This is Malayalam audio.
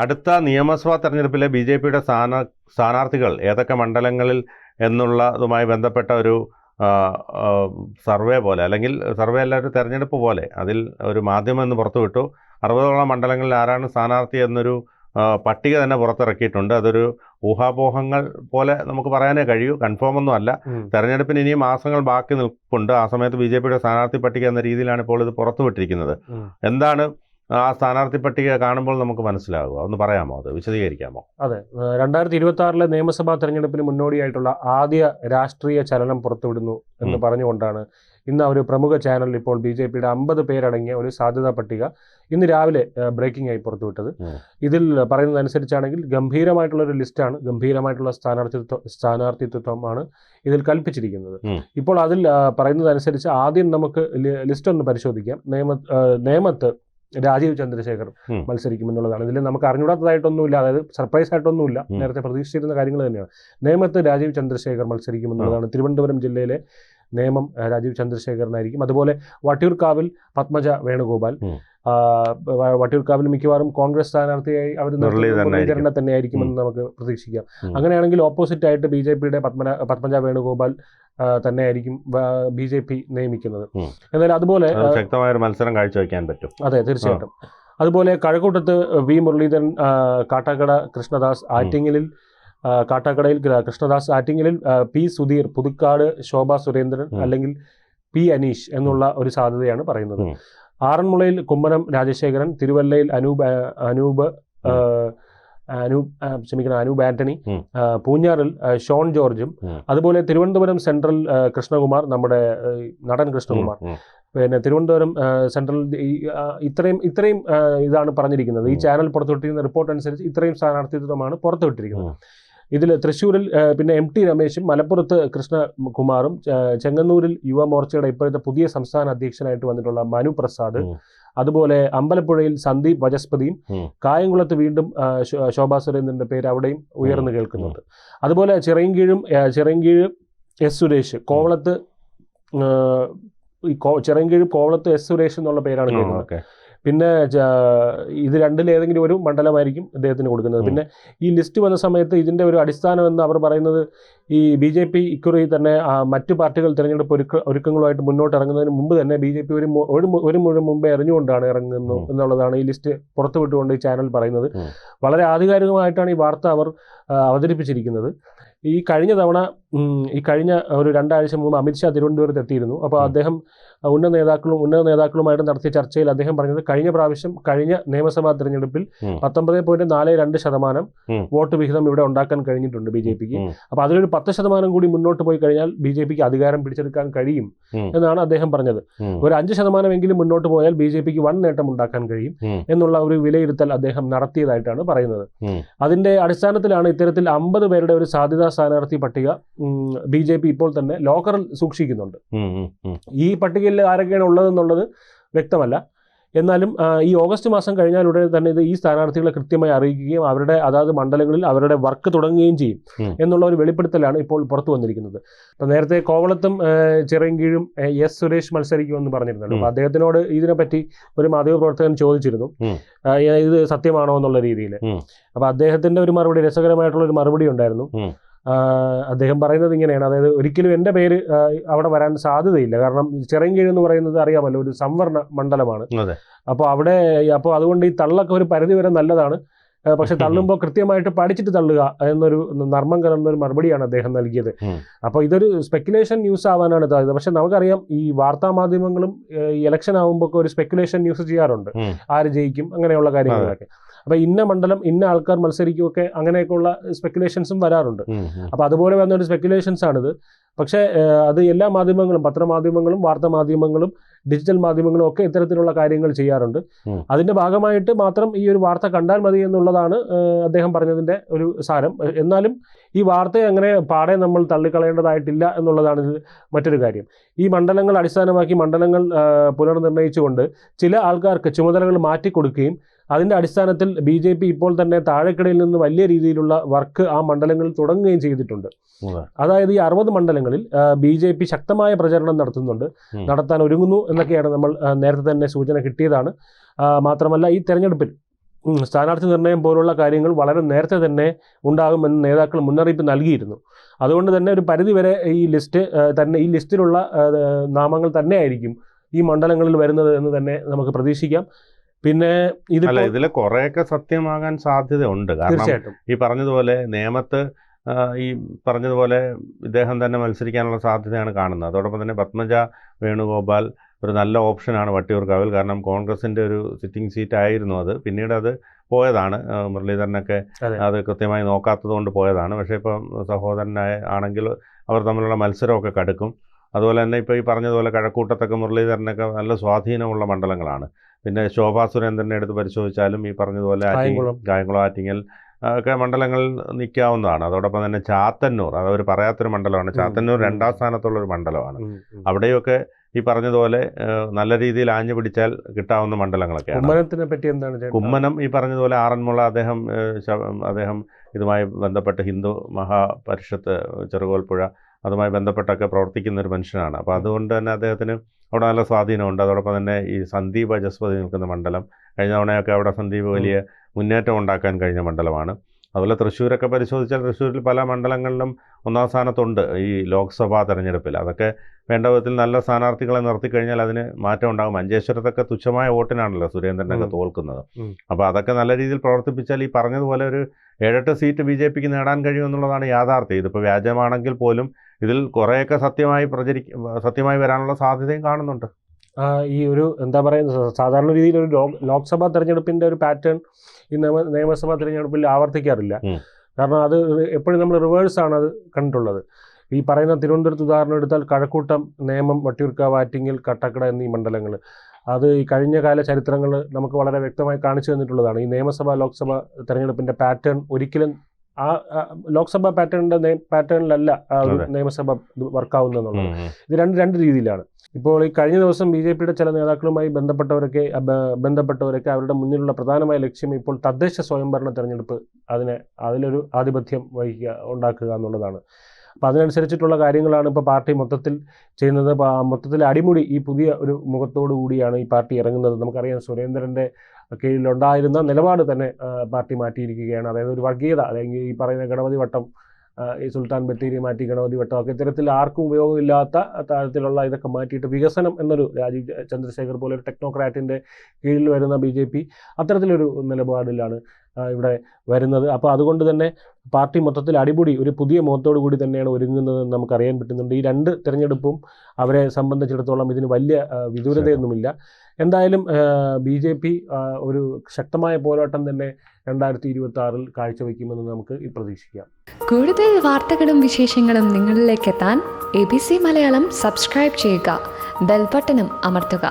അടുത്ത നിയമസഭാ തെരഞ്ഞെടുപ്പിലെ ബി ജെ പിയുടെ സ്ഥാന സ്ഥാനാർത്ഥികൾ ഏതൊക്കെ മണ്ഡലങ്ങളിൽ എന്നുള്ളതുമായി ബന്ധപ്പെട്ട ഒരു സർവേ പോലെ അല്ലെങ്കിൽ സർവേ അല്ല ഒരു തെരഞ്ഞെടുപ്പ് പോലെ അതിൽ ഒരു മാധ്യമം എന്ന് പുറത്തുവിട്ടു. അറുപതോളം മണ്ഡലങ്ങളിൽ ആരാണ് സ്ഥാനാർത്ഥി എന്നൊരു പട്ടിക തന്നെ പുറത്തിറക്കിയിട്ടുണ്ട്. അതൊരു ഊഹാപോഹങ്ങൾ പോലെ നമുക്ക് പറയാനേ കഴിയൂ. കൺഫേം ഒന്നും അല്ല. തെരഞ്ഞെടുപ്പിന് ഇനിയും മാസങ്ങൾ ബാക്കി നിൽപ്പുണ്ട്. ആ സമയത്ത് ബി ജെ പിയുടെ സ്ഥാനാർത്ഥി പട്ടിക എന്ന രീതിയിലാണ് ഇപ്പോൾ ഇത് പുറത്തുവിട്ടിരിക്കുന്നത്. എന്താണ് ആ സ്ഥാനാർത്ഥി പട്ടിക കാണുമ്പോൾ നമുക്ക് മനസ്സിലാകുക ഒന്ന് പറയാമോ അത്? വിശദീകരിക്കാമോ? അതെ. രണ്ടായിരത്തി ഇരുപത്തി ആറിലെ നിയമസഭാ തെരഞ്ഞെടുപ്പിന് മുന്നോടിയായിട്ടുള്ള ആദ്യ രാഷ്ട്രീയ ചലനം പുറത്തുവിടുന്നു എന്ന്. പറഞ്ഞുകൊണ്ടാണ് ഇന്ന് ഒരു പ്രമുഖ ചാനൽ ഇപ്പോൾ ബി ജെ പിയുടെ അമ്പത് പേരടങ്ങിയ ഒരു സാധ്യതാ പട്ടിക ഇന്ന് രാവിലെ ബ്രേക്കിംഗ് ആയി പുറത്തുവിട്ടത്. ഇതിൽ പറയുന്നതനുസരിച്ചാണെങ്കിൽ ഗംഭീരമായിട്ടുള്ള ഒരു ലിസ്റ്റാണ്. ഗംഭീരമായിട്ടുള്ള സ്ഥാനാർത്ഥിത്വ സ്ഥാനാർത്ഥിത്വമാണ് ഇതിൽ കൽപ്പിച്ചിരിക്കുന്നത്. ഇപ്പോൾ അതിൽ പറയുന്നതനുസരിച്ച് ആദ്യം നമുക്ക് ലിസ്റ്റ് ഒന്ന് പരിശോധിക്കാം. നിയമ ആ, നേമത്ത് രാജീവ് ചന്ദ്രശേഖർ. മത്സരിക്കുമെന്നുള്ളതാണ്. ഇതിൽ നമുക്ക് അറിഞ്ഞൂടാത്തതായിട്ടൊന്നുമില്ല അതായത് സർപ്രൈസ് ആയിട്ടൊന്നുമില്ല. നേരത്തെ പ്രതീക്ഷിച്ചിരുന്ന കാര്യങ്ങൾ തന്നെയാണ്. നേമത്ത് രാജീവ് ചന്ദ്രശേഖർ മത്സരിക്കുമെന്നുള്ളതാണ്. തിരുവനന്തപുരം ജില്ലയിലെ നേമം രാജീവ് ചന്ദ്രശേഖരനായിരിക്കും. അതുപോലെ വട്ടിയൂർക്കാവിൽ പത്മജ വേണുഗോപാൽ വട്ടിയൂർക്കാവിൽ മിക്കവാറും കോൺഗ്രസ് സ്ഥാനാർത്ഥിയായി അവർ മുരളീധരനെ തന്നെ ആയിരിക്കുമെന്ന് നമുക്ക് പ്രതീക്ഷിക്കാം. അങ്ങനെയാണെങ്കിൽ ഓപ്പോസിറ്റ് ആയിട്ട് ബി ജെ പിയുടെ പത്മന പത്മജ വേണുഗോപാൽ തന്നെ ആയിരിക്കും ബി ജെ പി നിയമിക്കുന്നത്. എന്നാൽ അതുപോലെ അത് ശക്തമായ ഒരു മത്സരം കാഴ്ചവെക്കാൻ പറ്റും. അതെ തീർച്ചയായിട്ടും. അതുപോലെ കഴക്കൂട്ടത്ത് വി മുരളീധരൻ കാട്ടാക്കട കൃഷ്ണദാസ് ആറ്റിങ്ങലിൽ കാട്ടാക്കടയിൽ കൃഷ്ണദാസ് ആറ്റിങ്ങലിൽ പി സുധീർ പുതുക്കാട് ശോഭ സുരേന്ദ്രൻ അല്ലെങ്കിൽ പി അനീഷ് എന്നുള്ള ഒരു സാധ്യതയാണ് പറയുന്നത്. ആറന്മുളയിൽ കുമ്മനം രാജശേഖരൻ തിരുവല്ലയിൽ അനൂപ് അനൂപ് അനൂപ് ക്ഷമിക്കണം അനൂപ് ആന്റണി പൂഞ്ഞാറിൽ ഷോൺ ജോർജും അതുപോലെ തിരുവനന്തപുരം സെൻട്രൽ കൃഷ്ണകുമാർ നമ്മുടെ നടൻ കൃഷ്ണകുമാർ. പിന്നെ തിരുവനന്തപുരം സെൻട്രൽ ഇത്രയും ഇത്രയും ഇതാണ് പറഞ്ഞിരിക്കുന്നത്. ഈ ചാനൽ പുറത്തുവിട്ടിരിക്കുന്ന റിപ്പോർട്ട് അനുസരിച്ച് ഇത്രയും സ്ഥാനാർത്ഥിത്വമാണ് പുറത്തുവിട്ടിരിക്കുന്നത്. ഇതിൽ തൃശ്ശൂരിൽ പിന്നെ എം ടി രമേശും മലപ്പുറത്ത് കൃഷ്ണകുമാറും ചെങ്ങന്നൂരിൽ യുവമോർച്ചയുടെ ഇപ്പോഴത്തെ പുതിയ സംസ്ഥാന അധ്യക്ഷനായിട്ട് വന്നിട്ടുള്ള മനു പ്രസാദ് അതുപോലെ അമ്പലപ്പുഴയിൽ സന്ദീപ് വജസ്പതിയും ഉം. കായംകുളത്ത് വീണ്ടും ശോഭാ സുരേന്ദ്രന്റെ പേര് അവിടെയും ഉയർന്നു കേൾക്കുന്നുണ്ട്. അതുപോലെ ചിറയൻകീഴും ചിറയൻകീഴ് എസ് സുരേഷ് കോവളത്ത് ഈ കോ- ചിറയൻകീഴ് കോവളത്ത് എസ് സുരേഷ് എന്നുള്ള പേരാണ്. കേൾക്കുന്നത്. പിന്നെ ഇത് രണ്ടിലേതെങ്കിലും ഒരു മണ്ഡലമായിരിക്കും അദ്ദേഹത്തിന് കൊടുക്കുന്നത്. പിന്നെ ഈ ലിസ്റ്റ് വന്ന സമയത്ത് ഇതിന്റെ ഒരു അടിസ്ഥാനം എന്ന് അവർ പറയുന്നത് ഈ ബി ജെ പി ഇക്കുറി തന്നെ മറ്റു പാർട്ടികൾ തിരഞ്ഞെടുപ്പ് ഒരുക്ക ഒരുക്കങ്ങളുമായിട്ട് മുന്നോട്ട് ഇറങ്ങുന്നതിന് മുമ്പ് തന്നെ ബി ജെ പി ഒരു ഒരു മുഴുവൻ മുമ്പേ അറിഞ്ഞുകൊണ്ടാണ് ഇറങ്ങുന്നു എന്നുള്ളതാണ് ഈ ലിസ്റ്റ് പുറത്തുവിട്ടുകൊണ്ട് ഈ ചാനൽ പറയുന്നത്. വളരെ ആധികാരികമായിട്ടാണ് ഈ വാർത്ത അവർ അവതരിപ്പിച്ചിരിക്കുന്നത്. ഈ കഴിഞ്ഞ തവണ ഈ കഴിഞ്ഞ ഒരു രണ്ടാഴ്ച മുമ്പ് അമിത്ഷാ തിരുവനന്തപുരത്ത് എത്തിയിരുന്നു. അപ്പോൾ അദ്ദേഹം ഉന്നത നേതാക്കളും ഉന്നത നേതാക്കളുമായിട്ട് നടത്തിയ ചർച്ചയിൽ അദ്ദേഹം പറഞ്ഞത് കഴിഞ്ഞ പ്രാവശ്യം കഴിഞ്ഞ നിയമസഭാ തെരഞ്ഞെടുപ്പിൽ. പത്തൊമ്പത് പോയിന്റ് നാല് രണ്ട് ശതമാനം വോട്ട് വിഹിതം ഇവിടെ ഉണ്ടാക്കാൻ കഴിഞ്ഞിട്ടുണ്ട് ബി ജെ പിക്ക്. അപ്പോൾ അതിലൊരു പത്ത് ശതമാനം കൂടി മുന്നോട്ട് പോയി കഴിഞ്ഞാൽ ബി ജെ പിക്ക് അധികാരം പിടിച്ചെടുക്കാൻ കഴിയും എന്നാണ് അദ്ദേഹം പറഞ്ഞത്. ഒരു അഞ്ച് ശതമാനമെങ്കിലും മുന്നോട്ട് പോയാൽ ബി ജെ പിക്ക് വൻ നേട്ടം ഉണ്ടാക്കാൻ കഴിയും എന്നുള്ള ഒരു വിലയിരുത്തൽ അദ്ദേഹം നടത്തിയതായിട്ടാണ് പറയുന്നത്. അതിന്റെ അടിസ്ഥാനത്തിലാണ് ഇത്തരത്തിൽ അമ്പത് പേരുടെ ഒരു സാധ്യതാ സ്ഥാനാർത്ഥി പട്ടിക ബി ജെ പി ഇപ്പോൾ തന്നെ ലോക്കറിൽ സൂക്ഷിക്കുന്നുണ്ട്. ഈ പട്ടികയിൽ ആരൊക്കെയാണ് ഉള്ളതെന്നുള്ളത് വ്യക്തമല്ല. എന്നാലും ഈ ഓഗസ്റ്റ് മാസം കഴിഞ്ഞാൽ ഉടനെ തന്നെ ഇത് ഈ സ്ഥാനാർത്ഥികളെ കൃത്യമായി അറിയിക്കുകയും അവരുടെ അതാത് മണ്ഡലങ്ങളിൽ അവരുടെ വർക്ക് തുടങ്ങുകയും ചെയ്യും എന്നുള്ള ഒരു വെളിപ്പെടുത്തലാണ് ഇപ്പോൾ പുറത്തു വന്നിരിക്കുന്നത്. ഇപ്പം നേരത്തെ കോവളത്തും ചിറങ്കീഴും എസ് സുരേഷ് മത്സരിക്കുമെന്ന് പറഞ്ഞിരുന്നല്ലോ. അപ്പം അദ്ദേഹത്തിനോട് ഇതിനെപ്പറ്റി ഒരു മാധ്യമപ്രവർത്തകൻ ചോദിച്ചിരുന്നു. ഇത് സത്യമാണോ എന്നുള്ള രീതിയിൽ. അപ്പം അദ്ദേഹത്തിന്റെ ഒരു മറുപടി രസകരമായിട്ടുള്ള ഒരു മറുപടി ഉണ്ടായിരുന്നു. അദ്ദേഹം പറയുന്നത് ഇങ്ങനെയാണ്. അതായത് ഒരിക്കലും എന്റെ പേര് അവിടെ വരാൻ സാധ്യതയില്ല. കാരണം ചെറങ്കീഴ് എന്ന് പറയുന്നത് അറിയാമല്ലോ ഒരു സംവരണ മണ്ഡലമാണ്. അപ്പോൾ അവിടെ അപ്പോൾ അതുകൊണ്ട് ഈ തള്ളൊക്കെ ഒരു പരിധി വരെ നല്ലതാണ്. പക്ഷെ തള്ളുമ്പോൾ കൃത്യമായിട്ട് പഠിച്ചിട്ട് തള്ളുക എന്നൊരു നർമ്മം കലർന്നൊരു മറുപടിയാണ് അദ്ദേഹം നൽകിയത്. അപ്പോൾ ഇതൊരു സ്പെക്കുലേഷൻ ന്യൂസ് ആവാനാണ് സാധ്യത. പക്ഷെ നമുക്കറിയാം ഈ വാർത്താ മാധ്യമങ്ങളും ഈ ഇലക്ഷൻ ആകുമ്പോൾ ഒക്കെ ഒരു സ്പെക്കുലേഷൻ ന്യൂസ് ചെയ്യാറുണ്ട്. ആര് ജയിക്കും അങ്ങനെയുള്ള കാര്യങ്ങളൊക്കെ. അപ്പോൾ ഇന്ന മണ്ഡലം ഇന്ന ആൾക്കാർ മത്സരിക്കുമൊക്കെ അങ്ങനെയൊക്കെയുള്ള സ്പെക്കുലേഷൻസും വരാറുണ്ട്. അപ്പോൾ അതുപോലെ വന്ന ഒരു സ്പെക്കുലേഷൻസ് ആണിത്. പക്ഷേ അത് എല്ലാ മാധ്യമങ്ങളും പത്രമാധ്യമങ്ങളും വാർത്താ മാധ്യമങ്ങളും ഡിജിറ്റൽ മാധ്യമങ്ങളും ഒക്കെ ഇത്തരത്തിലുള്ള കാര്യങ്ങൾ ചെയ്യാറുണ്ട്. അതിന്റെ ഭാഗമായിട്ട് മാത്രം ഈ ഒരു വാർത്ത കണ്ടാൽ മതി എന്നുള്ളതാണ് അദ്ദേഹം പറഞ്ഞതിന്റെ ഒരു സാരം. എന്നാലും ഈ വാർത്തയെ അങ്ങനെ പാടെ നമ്മൾ തള്ളിക്കളയേണ്ടതായിട്ടില്ല എന്നുള്ളതാണ് ഇതിൽ മറ്റൊരു കാര്യം. ഈ മണ്ഡലങ്ങൾ അടിസ്ഥാനമാക്കി മണ്ഡലങ്ങൾ പുനർനിർണയിച്ചുകൊണ്ട് പുനർനിർണയിച്ചുകൊണ്ട് ചില ആൾക്കാർക്ക് ചുമതലകൾ മാറ്റിക്കൊടുക്കുകയും അതിന്റെ അടിസ്ഥാനത്തിൽ ബി ജെ പി ഇപ്പോൾ തന്നെ താഴെക്കിടയിൽ നിന്ന് വലിയ രീതിയിലുള്ള വർക്ക് ആ മണ്ഡലങ്ങളിൽ തുടങ്ങുകയും ചെയ്തിട്ടുണ്ട്. അതായത് ഈ അറുപത് മണ്ഡലങ്ങളിൽ ബി ജെ പി ശക്തമായ പ്രചരണം നടത്തുന്നുണ്ട്. നടത്താൻ ഒരുങ്ങുന്നു എന്നൊക്കെയാണ് നമ്മൾ നേരത്തെ തന്നെ സൂചന കിട്ടിയതാണ്. മാത്രമല്ല ഈ തെരഞ്ഞെടുപ്പിൽ സ്ഥാനാർത്ഥി നിർണയം പോലുള്ള കാര്യങ്ങൾ വളരെ നേരത്തെ തന്നെ ഉണ്ടാകുമെന്ന് നേതാക്കൾ മുന്നറിയിപ്പ് നൽകിയിരുന്നു. അതുകൊണ്ട് തന്നെ ഒരു പരിധിവരെ ഈ ലിസ്റ്റ് തന്നെ ഈ ലിസ്റ്റിലുള്ള നാമങ്ങൾ തന്നെയായിരിക്കും ഈ മണ്ഡലങ്ങളിൽ വരുന്നത് എന്ന് തന്നെ നമുക്ക് പ്രതീക്ഷിക്കാം. പിന്നെ ഇത് അല്ല ഇതിൽ കുറേയൊക്കെ സത്യമാകാൻ സാധ്യതയുണ്ട്. കാരണം ഈ പറഞ്ഞതുപോലെ നിയമത്ത് ഈ പറഞ്ഞതുപോലെ ഇദ്ദേഹം തന്നെ മത്സരിക്കാനുള്ള സാധ്യതയാണ് കാണുന്നത്. അതോടൊപ്പം തന്നെ പത്മജ വേണുഗോപാൽ ഒരു നല്ല ഓപ്ഷനാണ് വട്ടിയൂർക്കാവിൽ കാരണം കോൺഗ്രസിന്റെ ഒരു സിറ്റിംഗ് സീറ്റ് ആയിരുന്നു അത്. പിന്നീട് അത് പോയതാണ്. മുരളീധരനൊക്കെ. അത്. കൃത്യമായി നോക്കാത്തത് കൊണ്ട് പോയതാണ്. പക്ഷേ ഇപ്പം സഹോദരനായ ആണെങ്കിൽ അവർ തമ്മിലുള്ള മത്സരമൊക്കെ കടുക്കും. അതുപോലെ തന്നെ ഇപ്പോൾ ഈ പറഞ്ഞതുപോലെ കഴക്കൂട്ടത്തൊക്കെ മുരളീധരനൊക്കെ നല്ല സ്വാധീനമുള്ള മണ്ഡലങ്ങളാണ് പിന്നെ ശോഭാ സുരേന്ദ്രനെ എടുത്ത് പരിശോധിച്ചാലും ഈ പറഞ്ഞതുപോലെ കായംകുളം. ആറ്റിങ്ങൽ ഒക്കെ മണ്ഡലങ്ങൾ നിൽക്കാവുന്നതാണ് അതോടൊപ്പം തന്നെ ചാത്തന്നൂർ അത് അവർ പറയാത്തൊരു മണ്ഡലമാണ് ചാത്തന്നൂർ. രണ്ടാം സ്ഥാനത്തുള്ള ഒരു മണ്ഡലമാണ്. അവിടെയൊക്കെ ഈ പറഞ്ഞതുപോലെ നല്ല രീതിയിൽ ആഞ്ഞു പിടിച്ചാൽ കിട്ടാവുന്ന മണ്ഡലങ്ങളൊക്കെയാണ് കുമ്മനത്തിനെ പറ്റി എന്താണ്? കുമ്മനം ഈ പറഞ്ഞതുപോലെ ആറന്മുള അദ്ദേഹം അദ്ദേഹം ഇതുമായി ബന്ധപ്പെട്ട് ഹിന്ദു മഹാപരിഷത്ത് ചെറുകോൽപ്പുഴ അതുമായി ബന്ധപ്പെട്ടൊക്കെ പ്രവർത്തിക്കുന്ന ഒരു മനുഷ്യനാണ്. അപ്പോൾ അതുകൊണ്ട് തന്നെ അദ്ദേഹത്തിന് അവിടെ നല്ല സ്വാധീനമുണ്ട്. അതോടൊപ്പം തന്നെ ഈ സന്ദീപ് അജസ്പതി നിൽക്കുന്ന മണ്ഡലം കഴിഞ്ഞ തവണയൊക്കെ അവിടെ സന്ദീപ് വലിയ മുന്നേറ്റം ഉണ്ടാക്കാൻ കഴിഞ്ഞ മണ്ഡലമാണ്. അതുപോലെ തൃശ്ശൂരൊക്കെ പരിശോധിച്ചാൽ തൃശ്ശൂരിൽ പല മണ്ഡലങ്ങളിലും ഒന്നാം സ്ഥാനത്തുണ്ട് ഈ ലോക്സഭാ തെരഞ്ഞെടുപ്പിൽ. അതൊക്കെ വേണ്ട വിധത്തിൽ നല്ല സ്ഥാനാർത്ഥികളെ നിർത്തി കഴിഞ്ഞാൽ അതിന് മാറ്റം ഉണ്ടാകും. മഞ്ചേശ്വരത്തൊക്കെ തുച്ഛമായ വോട്ടിനാണല്ലോ സുരേന്ദ്രനൊക്കെ. തോൽക്കുന്നത്. അപ്പോൾ അതൊക്കെ നല്ല രീതിയിൽ പ്രവർത്തിപ്പിച്ചാൽ ഈ പറഞ്ഞതുപോലെ ഒരു ഏഴെട്ട് സീറ്റ് ബി ജെ പിക്ക് നേടാൻ കഴിയുമെന്നുള്ളതാണ് യാഥാർത്ഥ്യം. ഇതിപ്പോൾ വ്യാജമാണെങ്കിൽ പോലും ഇതിൽ കുറേയൊക്കെ സത്യമായി പ്രചരി സത്യമായി വരാനുള്ള സാധ്യതയും കാണുന്നുണ്ട്. ഈ ഒരു എന്താ പറയുക സാധാരണ രീതിയിൽ ഒരു ലോക്സഭാ തെരഞ്ഞെടുപ്പിന്റെ ഒരു പാറ്റേൺ ഈ നിയമ നിയമസഭാ തെരഞ്ഞെടുപ്പിൽ ആവർത്തിക്കാറില്ല. കാരണം അത് എപ്പോഴും നമ്മൾ റിവേഴ്സ് ആണ് അത് കണ്ടിട്ടുള്ളത്. ഈ പറയുന്ന തിരുവനന്തപുരത്ത് ഉദാഹരണം എടുത്താൽ കഴക്കൂട്ടം നേമം വട്ടിയൂർക്ക വാറ്റിങ്ങിൽ കട്ടക്കട എന്നീ മണ്ഡലങ്ങൾ. അത് ഈ കഴിഞ്ഞ കാല ചരിത്രങ്ങൾ നമുക്ക് വളരെ വ്യക്തമായി കാണിച്ചു തന്നിട്ടുള്ളതാണ്. ഈ നിയമസഭ ലോക്സഭ തെരഞ്ഞെടുപ്പിന്റെ പാറ്റേൺ ഒരിക്കലും ആ ലോക്സഭാ പാറ്റേണിന്റെ പാറ്റേണിലല്ല. നിയമസഭ വർക്കാവുന്നതെന്നുള്ളത്. ഇത് രണ്ട് രണ്ട് രീതിയിലാണ് ഇപ്പോൾ ഈ കഴിഞ്ഞ ദിവസം ബി ജെ പിയുടെ ചില നേതാക്കളുമായി ബന്ധപ്പെട്ടവരൊക്കെ ബന്ധപ്പെട്ടവരൊക്കെ അവരുടെ മുന്നിലുള്ള പ്രധാനമായ ലക്ഷ്യം ഇപ്പോൾ തദ്ദേശ സ്വയംഭരണ തെരഞ്ഞെടുപ്പ് അതിനെ അതിലൊരു ആധിപത്യം വഹിക്കുക ഉണ്ടാക്കുക എന്നുള്ളതാണ് അപ്പം അതിനനുസരിച്ചിട്ടുള്ള കാര്യങ്ങളാണ് ഇപ്പോൾ പാർട്ടി മൊത്തത്തിൽ ചെയ്യുന്നത്. മൊത്തത്തിൽ അടിമുടി ഈ പുതിയ ഒരു മുഖത്തോടു കൂടിയാണ് ഈ പാർട്ടി ഇറങ്ങുന്നത്. നമുക്കറിയാം സുരേന്ദ്രന്റെ കീഴിലുണ്ടായിരുന്ന നിലപാട് തന്നെ പാർട്ടി മാറ്റിയിരിക്കുകയാണ്. അതായത് ഒരു വർഗീയത അല്ലെങ്കിൽ ഈ പറയുന്ന ഗണപതി വട്ടം ഈ സുൽത്താൻ ബത്തേരി മാറ്റി ഗണപതി വട്ടം ഒക്കെ ഇത്തരത്തിൽ ആർക്കും ഉപയോഗമില്ലാത്ത തരത്തിലുള്ള ഇതൊക്കെ മാറ്റിയിട്ട് വികസനം എന്നൊരു രാജീവ് ചന്ദ്രശേഖർ പോലെ ഒരു ടെക്നോക്രാറ്റിന്റെ കീഴിൽ വരുന്ന ബി ജെ പി അത്തരത്തിലൊരു നിലപാടിലാണ്. ഇവിടെ വരുന്നത്. അപ്പോൾ അതുകൊണ്ട് തന്നെ പാർട്ടി മൊത്തത്തിൽ അടിപൊളി ഒരു പുതിയ മുഖത്തോടു കൂടി തന്നെയാണ് ഒരുങ്ങുന്നത് നമുക്കറിയാൻ പറ്റുന്നുണ്ട്. ഈ രണ്ട് തിരഞ്ഞെടുപ്പും അവരെ സംബന്ധിച്ചിടത്തോളം ഇതിന് വലിയ വിദൂരതയൊന്നുമില്ല. എന്തായാലും ബി ജെ പി ഒരു ശക്തമായ പോരാട്ടം തന്നെ രണ്ടായിരത്തി ഇരുപത്തി ആറിൽ കാഴ്ചവെക്കുമെന്ന് നമുക്ക് പ്രതീക്ഷിക്കാം. കൂടുതൽ വാർത്തകളും വിശേഷങ്ങളും നിങ്ങളിലേക്ക് എത്താൻ A B C Malayalam subscribe ചെയ്യുക. ബെൽബട്ടനും അമർത്തുക.